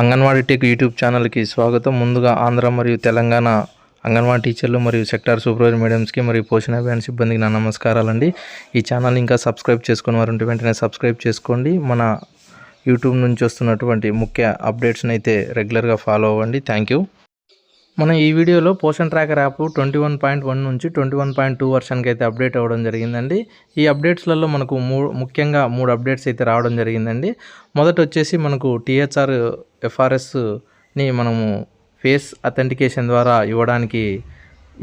Anganwadi tech YouTube ఛానల్కి స్వాగతం. ముందుగా ఆంధ్ర మరియు తెలంగాణ అంగన్వాడీ టీచర్లు మరియు సెక్టార్ సూపర్వైజర్ మేడమ్స్కి మరియు పోషణ అభియాన్ సిబ్బందికి నా నమస్కారాలండి. ఈ ఛానల్ ఇంకా సబ్స్క్రైబ్ చేసుకుని వారు ఉంటే వెంటనే సబ్స్క్రైబ్ చేసుకోండి. మన యూట్యూబ్ నుంచి వస్తున్నటువంటి ముఖ్య అప్డేట్స్ని అయితే రెగ్యులర్గా ఫాలో అవ్వండి. Thank you. మనం ఈ వీడియోలో Poshan tracker app twenty one point one నుంచి ట్వంటీ వన్ పాయింట్ టూ వర్షన్కి అయితే అప్డేట్ అవ్వడం జరిగిందండి. ఈ అప్డేట్స్లలో మనకు మూ ముఖ్యంగా మూడు అప్డేట్స్ అయితే రావడం జరిగిందండి. మొదట వచ్చేసి మనకు టీహెచ్ఆర్ ఎఫ్ఆర్ఎస్ని మనము ఫేస్ అథెంటికేషన్ ద్వారా ఇవ్వడానికి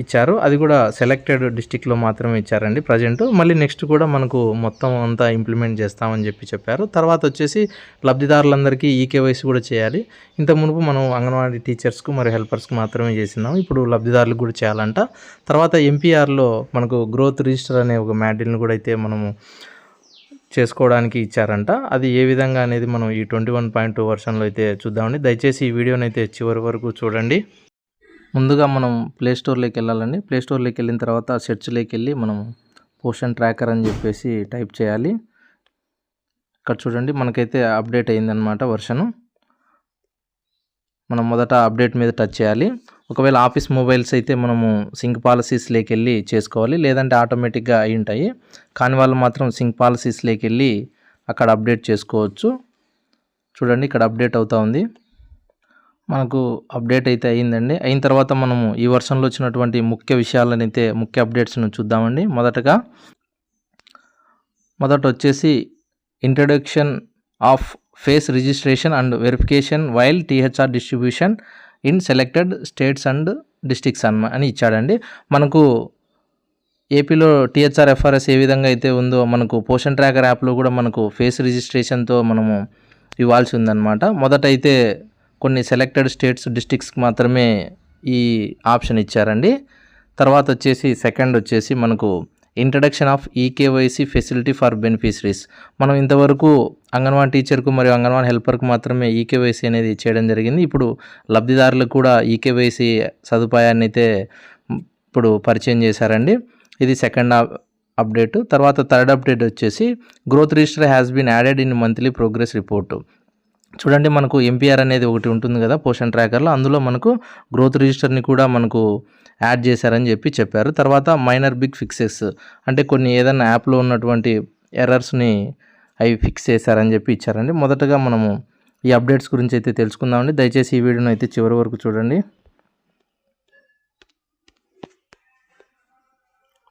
ఇచ్చారు. అది కూడా సెలెక్టెడ్ డిస్టిక్లో మాత్రమే ఇచ్చారండి ప్రజెంట్ మళ్ళీ నెక్స్ట్ కూడా మనకు మొత్తం అంతా ఇంప్లిమెంట్ చేస్తామని చెప్పి చెప్పారు. తర్వాత వచ్చేసి లబ్ధిదారులందరికీ ఈకేవైసీ కూడా చేయాలి. ఇంత మునుపు మనం అంగన్వాడీ టీచర్స్కు మరియు హెల్పర్స్కి మాత్రమే చేసినాం ఇప్పుడు లబ్ధిదారులకు కూడా చేయాలంట. తర్వాత ఎంపీఆర్లో మనకు గ్రోత్ రిజిస్టర్ అనే ఒక మ్యాడిల్ని కూడా అయితే మనము చేసుకోవడానికి ఇచ్చారంట. అది ఏ విధంగా అనేది మనం ఈ ట్వంటీ వన్ పాయింట్ టూ వర్షన్లో అయితే చూద్దామండి. దయచేసి ఈ వీడియోనైతే అయితే చివరి వరకు చూడండి. ముందుగా మనం ప్లే స్టోర్లోకి వెళ్ళాలండి. ప్లే స్టోర్లోకి వెళ్ళిన తర్వాత సెర్చ్లోకి వెళ్ళి మనం పోషన్ ట్రాకర్ అని చెప్పేసి టైప్ చేయాలి. ఇక్కడ చూడండి మనకైతే అప్డేట్ అయిందనమాట వర్షను. మనం మొదట అప్డేట్ మీద టచ్ చేయాలి. ఒకవేళ ఆఫీస్ మొబైల్స్ అయితే మనము సింక్ పాలసీస్లోకి వెళ్ళి చేసుకోవాలి. లేదంటే ఆటోమేటిక్గా అయి ఉంటాయి. కానీ వాళ్ళు మాత్రం సింక్ పాలసీస్లోకి వెళ్ళి అక్కడ అప్డేట్ చేసుకోవచ్చు. చూడండి ఇక్కడ అప్డేట్ అవుతూ ఉంది. మనకు అప్డేట్ అయితే అయ్యిందండి. అయిన తర్వాత మనము ఈ వర్షంలో వచ్చినటువంటి ముఖ్య విషయాలనైతే ముఖ్య అప్డేట్స్ను చూద్దామండి. మొదటగా మొదట వచ్చేసి introduction of face registration and verification while THR distribution in selected states and districts అన్న అని ఇచ్చాడండి. మనకు ఏపీలో టీహెచ్ఆర్ ఎఫ్ఆర్ఎస్ ఏ విధంగా అయితే ఉందో మనకు పోషన్ ట్రాకర్ యాప్లో కూడా మనకు ఫేస్ రిజిస్ట్రేషన్తో మనము ఇవ్వాల్సి ఉందన్నమాట. మొదట అయితే కొన్ని సెలెక్టెడ్ స్టేట్స్ డిస్టిక్స్కి మాత్రమే ఈ ఆప్షన్ ఇచ్చారండి. తర్వాత వచ్చేసి సెకండ్ వచ్చేసి మనకు introduction of eKYC facility for beneficiaries మనం ఇంతవరకు అంగన్వాడీ టీచర్కు మరియు అంగన్వాడీ హెల్పర్కు మాత్రమే ఈకేవైసీ అనేది చేయడం జరిగింది. ఇప్పుడు లబ్ధిదారులకు కూడా ఈకేవైసీ సదుపాయాన్ని అయితే ఇప్పుడు పరిచయం చేశారండి. ఇది సెకండ్ అప్డేట్ తర్వాత థర్డ్ అప్డేట్ వచ్చేసి growth register has been added in monthly progress report చూడండి మనకు ఎంపీఆర్ అనేది ఒకటి ఉంటుంది కదా పోషన్ ట్రాకర్లో. అందులో మనకు గ్రోత్ రిజిస్టర్ని కూడా మనకు యాడ్ చేశారని చెప్పి చెప్పారు. తర్వాత మైనర్ బిగ్ ఫిక్సెస్ అంటే కొన్ని ఏదైనా యాప్లో ఉన్నటువంటి ఎర్రర్స్ని అవి ఫిక్స్ చేశారని చెప్పి ఇచ్చారండి. మొదటగా మనము ఈ అప్డేట్స్ గురించి అయితే తెలుసుకుందామండి. దయచేసి ఈ వీడియోను అయితే చివరి వరకు చూడండి.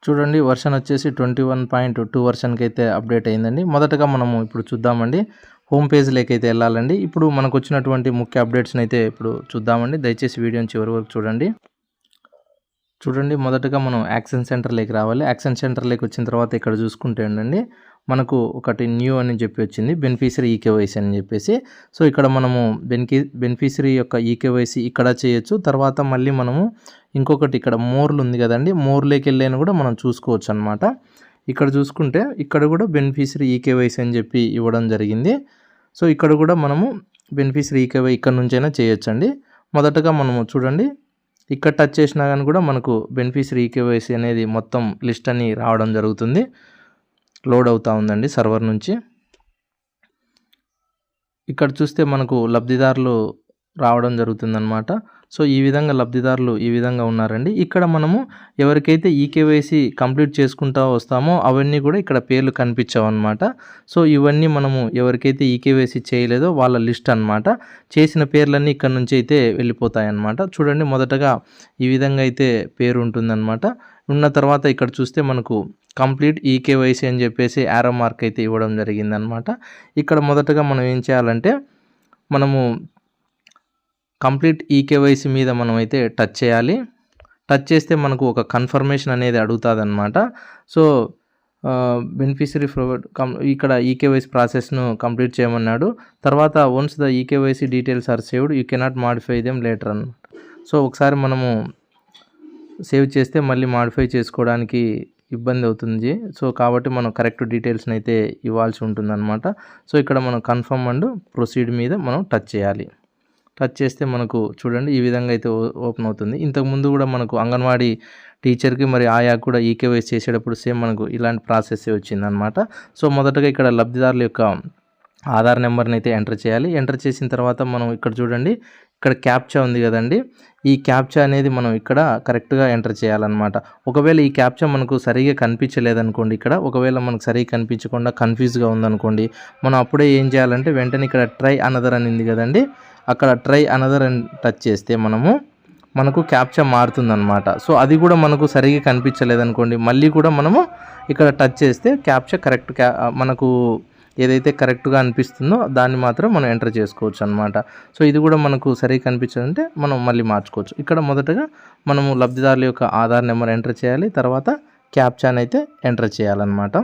చూడండి వర్షన్ వచ్చేసి ట్వంటీ వన్ పాయింట్ టూ వర్షన్కి అయితే అప్డేట్ అయిందండి. మొదటగా మనము ఇప్పుడు చూద్దామండి. హోమ్ పేజ్లోకి అయితే వెళ్ళాలండి. ఇప్పుడు మనకు వచ్చినటువంటి ముఖ్య అప్డేట్స్ని అయితే ఇప్పుడు చూద్దామండి. దయచేసి వీడియోని చివరి వరకు చూడండి. చూడండి మొదటగా మనం యాక్షన్ సెంటర్లోకి రావాలి. యాక్షన్ సెంటర్లోకి వచ్చిన తర్వాత ఇక్కడ చూసుకుంటే అండి మనకు ఒకటి న్యూ అని చెప్పి వచ్చింది బెనిఫిషరీ ఈకేవైసీ అని చెప్పేసి. సో ఇక్కడ మనము బెనిఫి బెనిఫిషరీ యొక్క ఈకేవైసీ ఇక్కడ చేయొచ్చు. తర్వాత మళ్ళీ మనము ఇంకొకటి ఇక్కడ మోర్లు ఉంది కదండి మోర్లోకి వెళ్ళని కూడా మనం చూసుకోవచ్చు అనమాట ఇక్కడ చూసుకుంటే ఇక్కడ కూడా బెనిఫిషరీ ఈకేవైసీ అని చెప్పి ఇవ్వడం జరిగింది. సో ఇక్కడ కూడా మనము బెనిఫిట్స్ ఈకేవై ఇక్కడ నుంచైనా చేయొచ్చండి. మొదటగా మనము చూడండి ఇక్కడ టచ్ చేసినా కానీ కూడా మనకు బెనిఫిట్స్ ఈకేవైసీ అనేది మొత్తం లిస్ట్ అని రావడం జరుగుతుంది. లోడ్ అవుతూ ఉందండి సర్వర్ నుంచి. ఇక్కడ చూస్తే మనకు లబ్ధిదారులు రావడం జరుగుతుందన్నమాట. సో ఈ విధంగా లబ్ధిదారులు ఈ విధంగా ఉన్నారండి. ఇక్కడ మనము ఎవరికైతే ఈకేవైసీ కంప్లీట్ చేసుకుంటా వస్తామో అవన్నీ కూడా ఇక్కడ పేర్లు కనిపించవు సో ఇవన్నీ మనము ఎవరికైతే ఈకేవైసీ చేయలేదో వాళ్ళ లిస్ట్ అనమాట చేసిన పేర్లన్నీ ఇక్కడ నుంచి అయితే వెళ్ళిపోతాయన్నమాట. చూడండి మొదటగా ఈ విధంగా అయితే పేరు ఉంటుందన్నమాట. ఉన్న తర్వాత ఇక్కడ చూస్తే మనకు కంప్లీట్ ఈకేవైసీ అని చెప్పేసి యారో మార్క్ అయితే ఇవ్వడం జరిగిందనమాట ఇక్కడ మొదటగా మనం ఏం చేయాలంటే మనము కంప్లీట్ ఈకేవైసీ మీద మనం అయితే టచ్ చేయాలి. టచ్ చేస్తే మనకు ఒక కన్ఫర్మేషన్ అనేది అడుగుతుంది అనమాట సో బెనిఫిషరీ ప్రొవైడ్ కం ఇక్కడ ఈకేవైసీ ప్రాసెస్ను కంప్లీట్ చేయమన్నాడు. తర్వాత once the eKYC details are saved you cannot modify them later అనమాట సో ఒకసారి మనము సేవ్ చేస్తే మళ్ళీ మాడిఫై చేసుకోవడానికి ఇబ్బంది అవుతుంది. సో కాబట్టి మనం కరెక్ట్ డీటెయిల్స్ని అయితే ఇవ్వాల్సి ఉంటుందన్నమాట. సో ఇక్కడ మనం కన్ఫర్మ్ అండ్ ప్రొసీడ్ మీద మనం టచ్ చేయాలి. టచ్ చేస్తే మనకు చూడండి ఈ విధంగా అయితే ఓపెన్ అవుతుంది. ఇంతకుముందు కూడా మనకు అంగన్వాడీ టీచర్కి మరి ఆయా కూడా ఈకేవైస్ చేసేటప్పుడు సేమ్ మనకు ఇలాంటి ప్రాసెస్ వచ్చిందనమాట సో మొదటగా ఇక్కడ లబ్ధిదారుల యొక్క ఆధార్ నెంబర్ని అయితే ఎంటర్ చేయాలి. ఎంటర్ చేసిన తర్వాత మనం ఇక్కడ చూడండి ఇక్కడ క్యాప్చా ఉంది కదండి. ఈ క్యాప్చా అనేది మనం ఇక్కడ కరెక్ట్గా ఎంటర్ చేయాలన్నమాట. ఒకవేళ ఈ క్యాప్చా మనకు సరిగా కనిపించలేదనుకోండి ఇక్కడ ఒకవేళ మనకు సరిగా కనిపించకుండా కన్ఫ్యూజ్గా ఉందనుకోండి మనం అప్పుడే ఏం చేయాలంటే వెంటనే ఇక్కడ ట్రై అనదర్ అని ఉంది కదండి. అక్కడ ట్రై అనదర్ అని టచ్ చేస్తే మనము మనకు క్యాప్చా మారుతుందన్నమాట. సో అది కూడా మనకు సరిగా కనిపించలేదనుకోండి మళ్ళీ కూడా మనము ఇక్కడ టచ్ చేస్తే క్యాప్చా కరెక్ట్ క్యా మనకు ఏదైతే కరెక్ట్గా అనిపిస్తుందో దాన్ని మాత్రం మనం ఎంటర్ చేసుకోవచ్చు అనమాట సో ఇది కూడా మనకు సరిగా కనిపించాలంటే మనం మళ్ళీ మార్చుకోవచ్చు. ఇక్కడ మొదటగా మనము లబ్ధిదారుల యొక్క ఆధార్ నెంబర్ ఎంటర్ చేయాలి తర్వాత క్యాప్చాన్ అయితే ఎంటర్ చేయాలన్నమాట.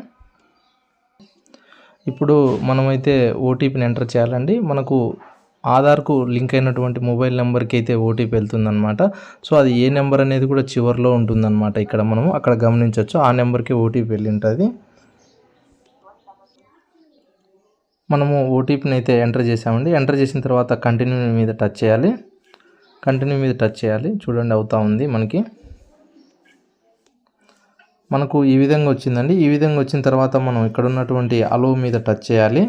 ఇప్పుడు మనమైతే ఓటీపీని ఎంటర్ చేయాలండి. మనకు ఆధార్కు లింక్ అయినటువంటి మొబైల్ నెంబర్కి అయితే ఓటీపీ వెళ్తుందనమాట సో అది ఏ నెంబర్ అనేది కూడా చివరిలో ఉంటుందన్నమాట ఇక్కడ మనము. అక్కడ గమనించవచ్చు ఆ నెంబర్కి ఓటీపీ వెళ్ళి ఉంటుంది మనము ఓటీపీని అయితే ఎంటర్ చేసామండి ఎంటర్ చేసిన తర్వాత కంటిన్యూ మీద టచ్ చేయాలి. కంటిన్యూ మీద టచ్ చేయాలి. చూడండి అవుతా ఉంది మనకి. మనకు ఈ విధంగా వచ్చిందండి. ఈ విధంగా వచ్చిన తర్వాత మనం ఇక్కడ ఉన్నటువంటి అలో మీద టచ్ చేయాలి.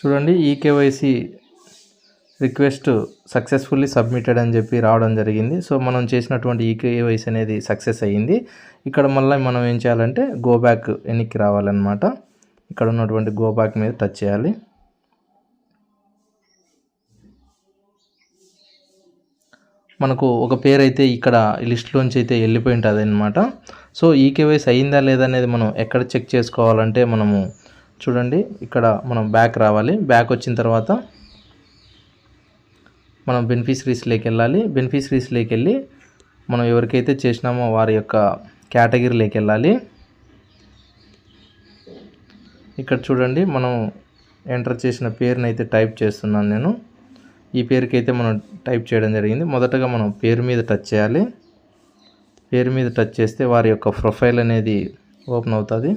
చూడండి ఈ కేవైసీ రిక్వెస్ట్ సక్సెస్ఫుల్లీ సబ్మిటెడ్ అని చెప్పి రావడం జరిగింది. సో మనం చేసినటువంటి ఈ అనేది సక్సెస్ అయ్యింది. ఇక్కడ మళ్ళీ మనం ఏం చేయాలంటే గో బ్యాక్ వెనక్కి రావాలన్నమాట. ఇక్కడ ఉన్నటువంటి గో బ్యాక్ మీద టచ్ చేయాలి. మనకు ఒక పేరు అయితే ఇక్కడ లిస్ట్లోంచి అయితే వెళ్ళిపోయి ఉంటుంది అనమాట సో ఈకేవైసీ అయిందా లేదా అనేది మనం ఎక్కడ చెక్ చేసుకోవాలంటే మనము చూడండి ఇక్కడ మనం బ్యాక్ రావాలి. బ్యాక్ వచ్చిన తర్వాత మనం బెనిఫిషరీస్లోకి వెళ్ళాలి. బెనిఫిషరీస్లోకి వెళ్ళి మనం ఎవరికైతే చేసినామో వారి యొక్క కేటగిరీలోకి వెళ్ళాలి. ఇక్కడ చూడండి మనం ఎంటర్ చేసిన పేరుని అయితే టైప్ చేస్తున్నాను నేను. ఈ పేరుకి అయితే మనం టైప్ చేయడం జరిగింది. మొదటగా మనం పేరు మీద టచ్ చేయాలి. పేరు మీద టచ్ చేస్తే వారి యొక్క ప్రొఫైల్ అనేది ఓపెన్ అవుతుంది.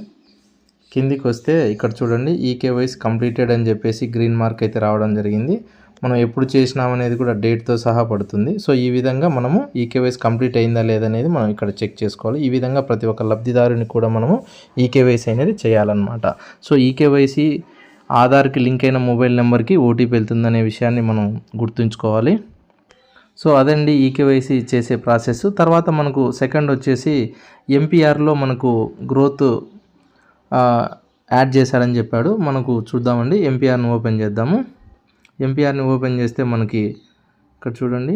కిందికి వస్తే ఇక్కడ చూడండి ఈ కేవైసీ కంప్లీటెడ్ అని చెప్పేసి గ్రీన్ మార్క్ అయితే రావడం జరిగింది. మనం ఎప్పుడు చేసినామనేది కూడా డేట్తో సహా పడుతుంది. సో ఈ విధంగా మనము ఈ కేవైసీ కంప్లీట్ అయిందా లేదనేది మనం ఇక్కడ చెక్ చేసుకోవాలి. ఈ విధంగా ప్రతి ఒక్క లబ్ధిదారుని కూడా మనము ఈ కేవైసీ అనేది చేయాలన్నమాట. సో ఈ కేవైసీ ఆధార్కి లింక్ అయిన మొబైల్ నెంబర్కి ఓటీపీ వెళ్తుందనే విషయాన్ని మనం గుర్తుంచుకోవాలి. సో అదండి ఈకేవైసీ చేసే ప్రాసెస్. తర్వాత మనకు సెకండ్ వచ్చేసి ఎంపీఆర్లో మనకు గ్రోత్ యాడ్ చేశారని చెప్పాడు. మనకు చూద్దామండి. ఎంపీఆర్ని ఓపెన్ చేద్దాము. ఎంపీఆర్ని ఓపెన్ చేస్తే మనకి ఇక్కడ చూడండి.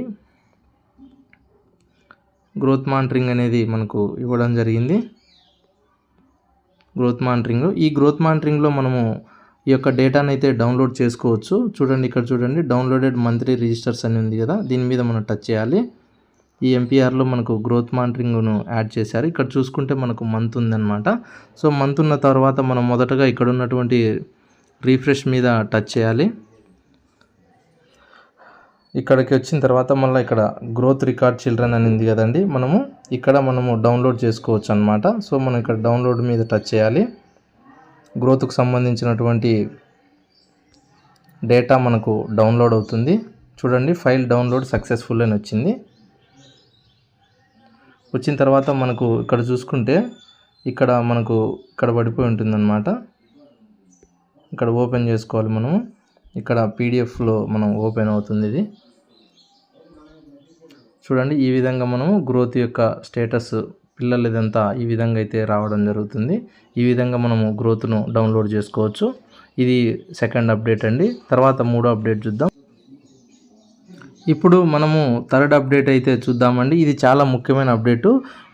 గ్రోత్ మానిటరింగ్ అనేది మనకు ఇవ్వడం జరిగింది. గ్రోత్ మానిటరింగ్ ఈ గ్రోత్ మానిటరింగ్లో మనము ఈ యొక్క డేటాను అయితే డౌన్లోడ్ చేసుకోవచ్చు. చూడండి ఇక్కడ చూడండి. డౌన్లోడెడ్ మంత్లీ రిజిస్టర్స్ అని ఉంది కదా. దీని మీద మనం టచ్ చేయాలి. ఈ ఎంపీఆర్లో మనకు గ్రోత్ మానిటరింగ్ను యాడ్ చేశారు. ఇక్కడ చూసుకుంటే మనకు మంత్ ఉందన్నమాట. సో మంత్ ఉన్న తర్వాత మనం మొదటగా ఇక్కడ ఉన్నటువంటి రీఫ్రెష్ మీద టచ్ చేయాలి. ఇక్కడికి వచ్చిన తర్వాత మళ్ళీ ఇక్కడ గ్రోత్ రికార్డ్ చిల్డ్రన్ అని ఉంది కదండి. మనము ఇక్కడ మనము డౌన్లోడ్ చేసుకోవచ్చు అనమాట సో మనం ఇక్కడ డౌన్లోడ్ మీద టచ్ చేయాలి. గ్రోత్కు సంబంధించినటువంటి డేటా మనకు డౌన్లోడ్ అవుతుంది. చూడండి ఫైల్ డౌన్లోడ్ సక్సెస్ఫుల్ అని వచ్చింది. వచ్చిన తర్వాత మనకు ఇక్కడ చూసుకుంటే ఇక్కడ మనకు ఇక్కడ పడిపోయి ఉంటుందన్నమాట. ఇక్కడ ఓపెన్ చేసుకోవాలి మనము. ఇక్కడ పీడిఎఫ్లో మనం ఓపెన్ అవుతుంది ఇది. చూడండి ఈ విధంగా మనము గ్రోత్ యొక్క స్టేటస్ పిల్లలు ఇదంతా ఈ విధంగా అయితే రావడం జరుగుతుంది. ఈ విధంగా మనము గ్రోత్ను డౌన్లోడ్ చేసుకోవచ్చు. ఇది సెకండ్ అప్డేట్ అండి. తర్వాత మూడో అప్డేట్ చూద్దాం. ఇప్పుడు మనము థర్డ్ అప్డేట్ అయితే చూద్దామండి. ఇది చాలా ముఖ్యమైన అప్డేటు.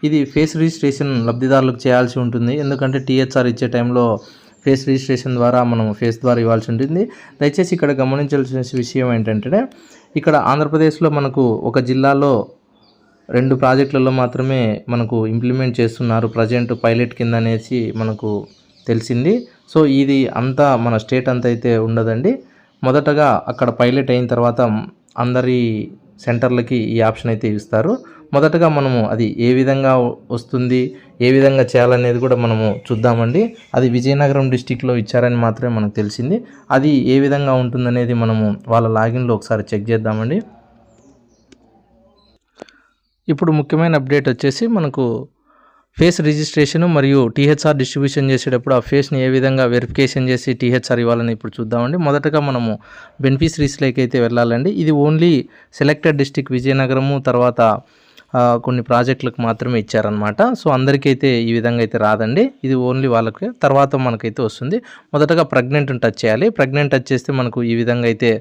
ఇది ఫేస్ రిజిస్ట్రేషన్ లబ్ధిదారులకు చేయాల్సి ఉంటుంది. ఎందుకంటే టీహెచ్ఆర్ ఇచ్చే టైంలో ఫేస్ రిజిస్ట్రేషన్ ద్వారా మనం ఫేస్ ద్వారా ఇవ్వాల్సి ఉంటుంది. దయచేసి ఇక్కడ గమనించాల్సిన విషయం ఏంటంటే ఇక్కడ ఆంధ్రప్రదేశ్లో మనకు ఒక జిల్లాలో రెండు ప్రాజెక్టులలో మాత్రమే మనకు ఇంప్లిమెంట్ చేస్తున్నారు. ప్రజెంట్ పైలట్ కింద అనేసి మనకు తెలిసింది. సో ఇది అంతా మన స్టేట్ అంతా అయితే ఉండదండి. మొదటగా అక్కడ పైలట్ అయిన తర్వాత అందరి సెంటర్లకి ఈ ఆప్షన్ అయితే ఇస్తారు. మొదటగా మనము అది ఏ విధంగా వస్తుంది ఏ విధంగా చేయాలనేది కూడా మనము చూద్దామండి. అది విజయనగరం డిస్టిక్లో ఇచ్చారని మాత్రమే మనకు తెలిసింది. అది ఏ విధంగా ఉంటుందనేది మనము వాళ్ళ లాగిన్లో ఒకసారి చెక్ చేద్దామండి. ఇప్పుడు ముఖ్యమైన అప్డేట్ వచ్చేసి మనకు ఫేస్ రిజిస్ట్రేషన్ మరియు టీహెచ్ఆర్ డిస్ట్రిబ్యూషన్ చేసేటప్పుడు ఆ ఫేస్ని ఏ విధంగా వెరిఫికేషన్ చేసి టీహెచ్ఆర్ ఇవ్వాలని ఇప్పుడు చూద్దామండి. మొదటగా మనము బెనిఫిషరీస్లోకి అయితే వెళ్ళాలండి. ఇది ఓన్లీ సెలెక్టెడ్ డిస్టిక్ విజయనగరము తర్వాత కొన్ని ప్రాజెక్టులకు మాత్రమే ఇచ్చారనమాట సో అందరికైతే ఈ విధంగా అయితే రాదండి. ఇది ఓన్లీ వాళ్ళకి తర్వాత మనకైతే వస్తుంది. మొదటగా ప్రెగ్నెంట్ని టచ్ చేయాలి. ప్రెగ్నెంట్ టచ్ చేస్తే మనకు ఈ విధంగా అయితే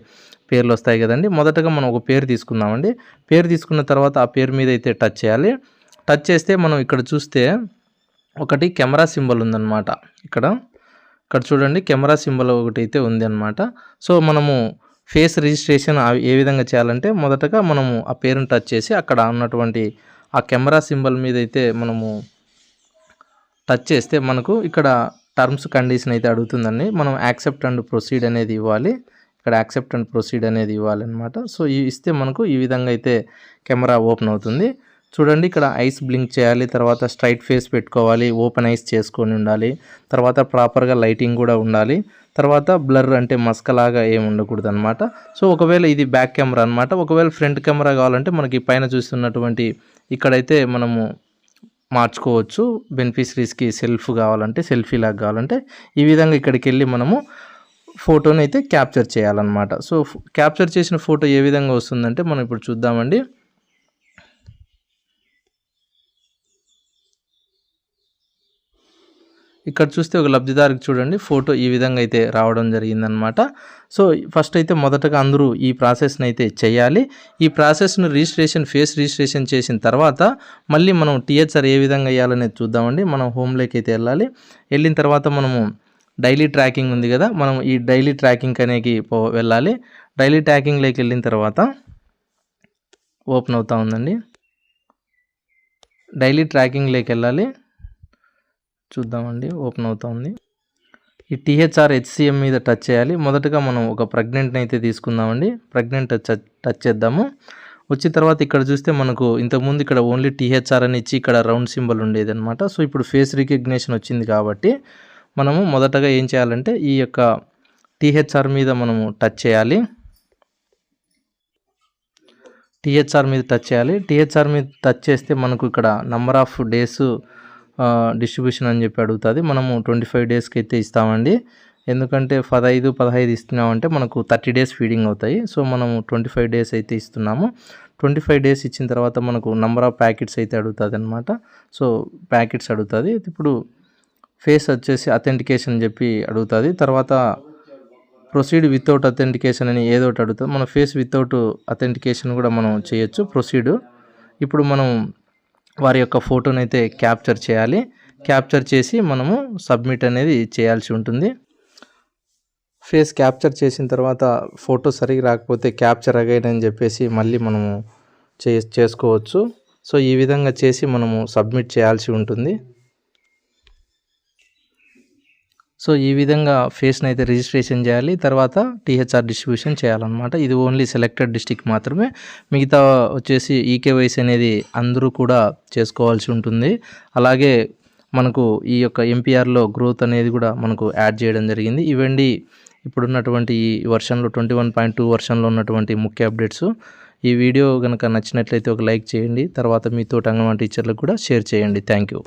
పేర్లు వస్తాయి కదండి. మొదటగా మనం ఒక పేరు తీసుకుందామండి. పేరు తీసుకున్న తర్వాత ఆ పేరు మీద అయితే టచ్ చేయాలి. టచ్ చేస్తే మనం ఇక్కడ చూస్తే ఒకటి కెమెరా సింబల్ ఉందన్నమాట. ఇక్కడ ఇక్కడ చూడండి కెమెరా సింబల్ ఒకటి అయితే ఉంది అనమాట సో మనము ఫేస్ రిజిస్ట్రేషన్ ఏ విధంగా చేయాలంటే మొదటగా మనము ఆ పేరుని టచ్ చేసి అక్కడ ఉన్నటువంటి ఆ కెమెరా సింబల్ మీద అయితే మనము టచ్ చేస్తే మనకు ఇక్కడ టర్మ్స్ కండిషన్ అయితే అడుగుతుందండి. మనం యాక్సెప్ట్ అండ్ ప్రొసీడ్ అనేది ఇవ్వాలి. ఇక్కడ యాక్సెప్ట్ అండ్ ప్రొసీడ్ అనేది ఇవ్వాలన్నమాట. సో ఇస్తే మనకు ఈ విధంగా అయితే కెమెరా ఓపెన్ అవుతుంది. చూడండి ఇక్కడ ఐస్ బ్లింక్ చేయాలి తర్వాత స్ట్రైట్ ఫేస్ పెట్టుకోవాలి ఓపెన్ ఐస్ చేసుకొని ఉండాలి తర్వాత ప్రాపర్గా లైటింగ్ కూడా ఉండాలి తర్వాత బ్లర్ అంటే మస్కలాగా ఏమి ఉండకూడదు అనమాట సో ఒకవేళ ఇది బ్యాక్ కెమెరా అనమాట ఒకవేళ ఫ్రంట్ కెమెరా కావాలంటే మనకి పైన చూస్తున్నటువంటి ఇక్కడైతే మనము మార్చుకోవచ్చు. బెనిఫిషరీస్కి సెల్ఫ్ కావాలంటే సెల్ఫీ లాగా కావాలంటే ఈ విధంగా ఇక్కడికి వెళ్ళి మనము ఫోటోని అయితే క్యాప్చర్ చేయాలన్నమాట. సో క్యాప్చర్ చేసిన ఫోటో ఏ విధంగా వస్తుందంటే మనం ఇప్పుడు చూద్దామండి. ఇక్కడ చూస్తే ఒక లబ్ధిదారికి చూడండి ఫోటో ఈ విధంగా అయితే రావడం జరిగిందనమాట. సో ఫస్ట్ అయితే మొదటగా అందరూ ఈ ప్రాసెస్ని అయితే చేయాలి. ఈ ప్రాసెస్ను రిజిస్ట్రేషన్ ఫేస్ రిజిస్ట్రేషన్ చేసిన తర్వాత మళ్ళీ మనం టీహెచ్ఆర్ ఏ విధంగా వేయాలనేది చూద్దామండి. మనం హోమ్లోకి అయితే వెళ్ళాలి. వెళ్ళిన తర్వాత మనము డైలీ ట్రాకింగ్ ఉంది కదా మనం ఈ డైలీ ట్రాకింగ్ అనేది పో వెళ్ళాలి. డైలీ ట్రాకింగ్లోకి వెళ్ళిన తర్వాత ఓపెన్ అవుతా ఉందండి. డైలీ ట్రాకింగ్లోకి వెళ్ళాలి. చూద్దామండి ఓపెన్ అవుతుంది. ఈ టీహెచ్ఆర్ హెచ్సిఎం మీద టచ్ చేయాలి. మొదటగా మనం ఒక ప్రెగ్నెంట్ని అయితే తీసుకుందామండి. ప్రెగ్నెంట్ టచ్ టచ్ చేద్దాము. వచ్చిన తర్వాత ఇక్కడ చూస్తే మనకు ఇంతకుముందు ఇక్కడ ఓన్లీ టీహెచ్ఆర్ అని ఇచ్చి ఇక్కడ రౌండ్ సింబల్ ఉండేది అనమాట సో ఇప్పుడు ఫేస్ రికగ్నేషన్ వచ్చింది కాబట్టి మనము మొదటగా ఏం చేయాలంటే ఈ యొక్క టీహెచ్ఆర్ మీద మనము టచ్ చేయాలి. టీహెచ్ఆర్ మీద టచ్ చేయాలి. టీహెచ్ఆర్ మీద టచ్ చేస్తే మనకు ఇక్కడ నంబర్ ఆఫ్ డేస్ డిస్ట్రిబ్యూషన్ అని చెప్పి అడుగుతుంది. మనము ట్వంటీ ఫైవ్ డేస్కి అయితే ఇస్తామండి. ఎందుకంటే పదహైదు పదహైదు ఇస్తున్నామంటే మనకు థర్టీ డేస్ ఫీడింగ్ అవుతాయి. సో మనము ట్వంటీ ఫైవ్ డేస్ అయితే ఇస్తున్నాము. ట్వంటీ ఫైవ్ డేస్ ఇచ్చిన తర్వాత మనకు నంబర్ ఆఫ్ ప్యాకెట్స్ అయితే అడుగుతుంది అనమాట సో ప్యాకెట్స్ అడుగుతుంది. ఇప్పుడు ఫేస్ వచ్చేసి అథెంటికేషన్ చెప్పి అడుగుతుంది. తర్వాత ప్రొసీడ్ వితౌట్ అథెంటికేషన్ అని ఏదో ఒకటి అడుగుతుంది. మన ఫేస్ వితౌట్ అథెంటికేషన్ కూడా మనం చేయొచ్చు. ప్రొసీడ్ ఇప్పుడు మనం వారి యొక్క ఫోటోని అయితే క్యాప్చర్ చేయాలి. క్యాప్చర్ చేసి మనము సబ్మిట్ అనేది చేయాల్సి ఉంటుంది. ఫేస్ క్యాప్చర్ చేసిన తర్వాత ఫోటో సరిగ్గా రాకపోతే క్యాప్చర్ అగైన్ అని చెప్పేసి మళ్ళీ మనము చే చేసుకోవచ్చు. సో ఈ విధంగా చేసి మనము సబ్మిట్ చేయాల్సి ఉంటుంది. సో ఈ విధంగా ఫేస్ని అయితే రిజిస్ట్రేషన్ చేయాలి. తర్వాత టీహెచ్ఆర్ డిస్ట్రిబ్యూషన్ చేయాలన్నమాట. ఇది ఓన్లీ సెలెక్టెడ్ డిస్టిక్ మాత్రమే. మిగతా వచ్చేసి ఈకేవైసీ అనేది అందరూ కూడా చేసుకోవాల్సి ఉంటుంది. అలాగే మనకు ఈ యొక్క ఎంపీఆర్లో గ్రోత్ అనేది కూడా మనకు యాడ్ చేయడం జరిగింది. ఇవండి ఇప్పుడున్నటువంటి ఈ వర్షన్లో ట్వంటీ వన్ పాయింట్ టూ వర్షన్లో ఉన్నటువంటి ముఖ్య అప్డేట్స్. ఈ వీడియో కనుక నచ్చినట్లయితే ఒక లైక్ చేయండి. తర్వాత మీతో అంగన్వాడీ టీచర్లకు కూడా షేర్ చేయండి. Thank you.